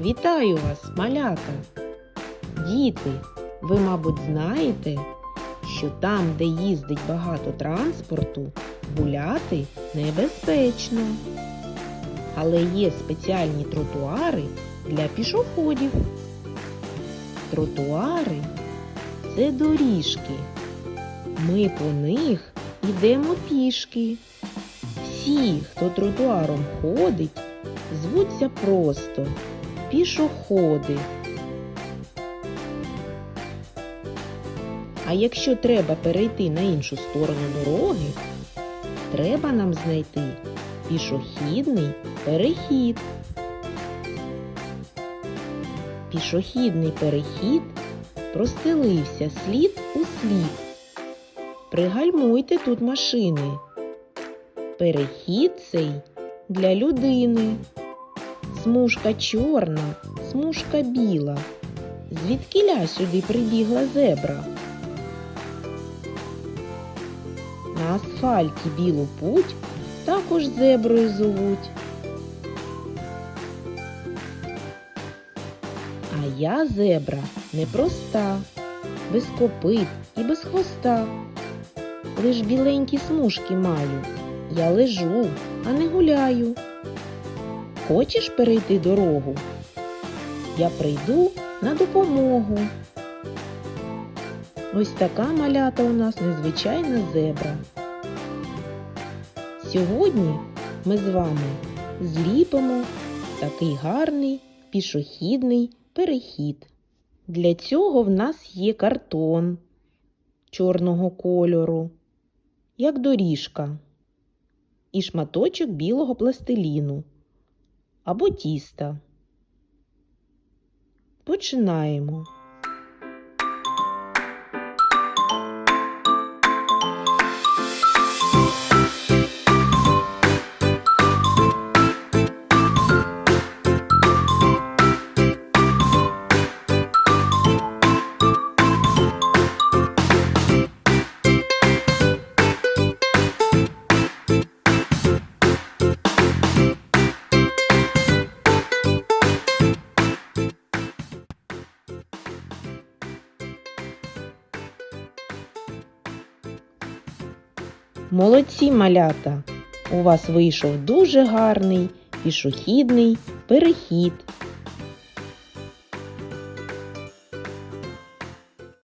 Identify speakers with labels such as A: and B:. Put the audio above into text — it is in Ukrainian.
A: Вітаю вас, малята! Діти, ви, мабуть, знаєте, що там, де їздить багато транспорту, гуляти небезпечно. Але є спеціальні тротуари для пішоходів. Тротуари це доріжки. Ми по них йдемо пішки. Всі, хто тротуаром ходить, звуться просто пішоходи. А якщо треба перейти на іншу сторону дороги, треба нам знайти пішохідний перехід. Пішохідний перехід простелився слід у слід. Пригальмуйте тут машини. Перехід цей для людини. Смужка чорна, смужка біла. Звідкіля сюди прибігла зебра? На асфальті білу путь також зеброю зовуть. А я зебра непроста, без копит і без хвоста. Лиш біленькі смужки маю. Я лежу, а не гуляю. Хочеш перейти дорогу? Я прийду на допомогу. Ось така малята у нас незвичайна зебра. Сьогодні ми з вами зліпимо такий гарний пішохідний перехід. Для цього в нас є картон чорного кольору, як доріжка, і шматочок білого пластиліну або тіста. Починаємо. Молодці малята! У вас вийшов дуже гарний пішохідний перехід.